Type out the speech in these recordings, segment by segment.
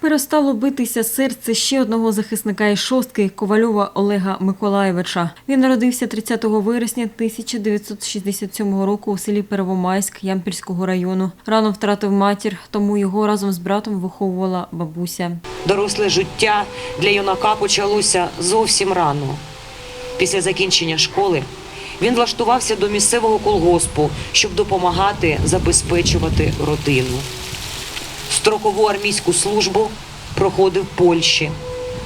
Перестало битися серце ще одного захисника із шостки Ковальова Олега Миколаєвича. Він народився 30 вересня 1967 року у селі Первомайськ Ямпільського району. Рано втратив матір, тому його разом з братом виховувала бабуся. Доросле життя для юнака почалося зовсім рано. Після закінчення школи він влаштувався до місцевого колгоспу, щоб допомагати забезпечувати родину. Строкову армійську службу проходив в Польщі,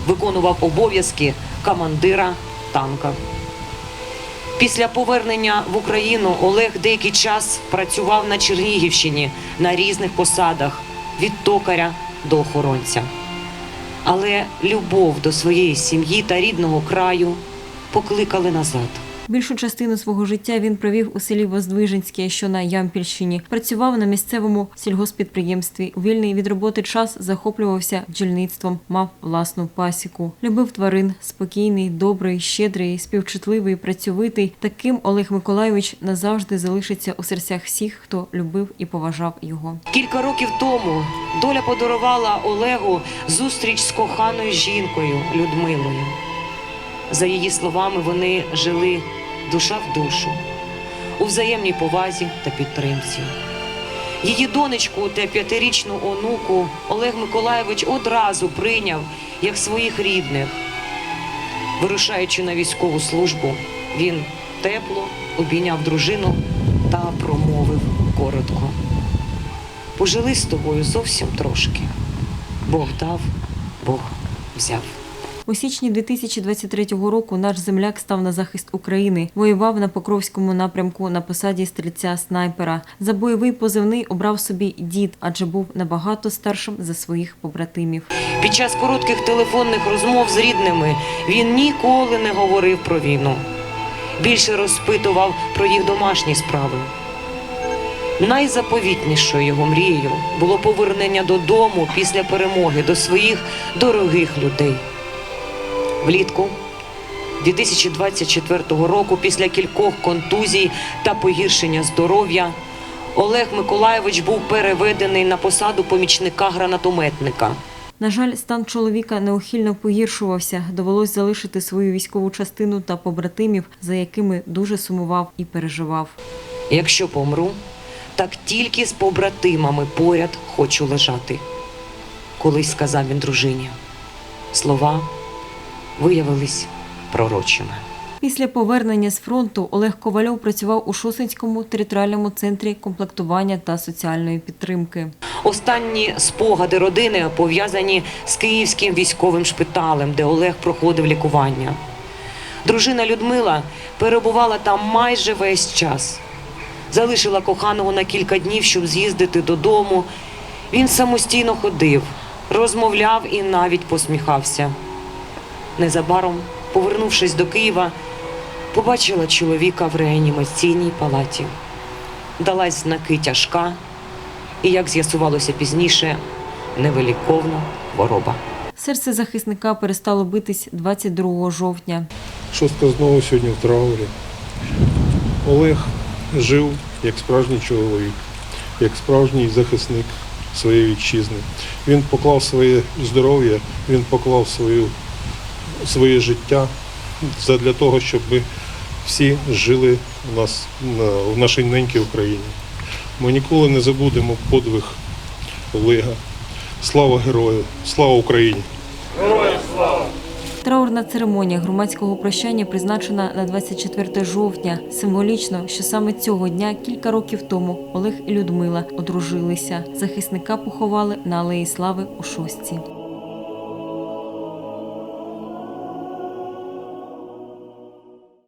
виконував обов'язки командира танка. Після повернення в Україну Олег деякий час працював на Чернігівщині на різних посадах від токаря до охоронця. Але любов до своєї сім'ї та рідного краю покликали назад. Більшу частину свого життя він провів у селі Воздвиженське, що на Ямпільщині. Працював на місцевому сільгоспідприємстві. Вільний від роботи час захоплювався бджільництвом, мав власну пасіку. Любив тварин, спокійний, добрий, щедрий, співчутливий, працьовитий. Таким Олег Миколайович назавжди залишиться у серцях всіх, хто любив і поважав його. Кілька років тому доля подарувала Олегу зустріч з коханою жінкою Людмилою. За її словами, вони жили душа в душу у взаємній повазі та підтримці. Її донечку та п'ятирічну онуку Олег Миколаєвич одразу прийняв як своїх рідних. Вирушаючи на військову службу, він тепло обійняв дружину та промовив коротко. Пожили з тобою зовсім трошки. Бог дав, Бог взяв. У січні 2023 року наш земляк став на захист України. Воював на Покровському напрямку на посаді стрільця снайпера. За бойовий позивний обрав собі дід, адже був набагато старшим за своїх побратимів. Під час коротких телефонних розмов з рідними він ніколи не говорив про війну. Більше розпитував про їх домашні справи. Найзаповітнішою його мрією було повернення додому після перемоги до своїх дорогих людей. Влітку 2024 року, після кількох контузій та погіршення здоров'я, Олег Миколаєвич був переведений на посаду помічника гранатометника. На жаль, стан чоловіка неухильно погіршувався. Довелось залишити свою військову частину та побратимів, за якими дуже сумував і переживав. Якщо помру, так тільки з побратимами поряд хочу лежати. Колись сказав він дружині. Слова виявились пророчими. Після повернення з фронту Олег Ковальов працював у Шосинському територіальному центрі комплектування та соціальної підтримки. Останні спогади родини пов'язані з київським військовим шпиталем, де Олег проходив лікування. Дружина Людмила перебувала там майже весь час. Залишила коханого на кілька днів, щоб з'їздити додому. Він самостійно ходив, розмовляв і навіть посміхався. Незабаром, повернувшись до Києва, побачила чоловіка в реанімаційній палаті. Далась знаки тяжка і, як з'ясувалося пізніше, невиліковна хвороба. Серце захисника перестало битись 22 жовтня. Шостка знову сьогодні в траурі. Олег жив як справжній чоловік, як справжній захисник своєї вітчизни. Він поклав своє здоров'я, він поклав свою, своє життя для того, щоб ми всі жили у нас на, в нашій ненькій Україні. Ми ніколи не забудемо подвиг Олега. Слава герою! Слава Україні! Героям слава! Траурна церемонія громадського прощання призначена на 24 жовтня. Символічно, що саме цього дня кілька років тому Олег і Людмила одружилися. Захисника поховали на Алеї Слави у Шостці.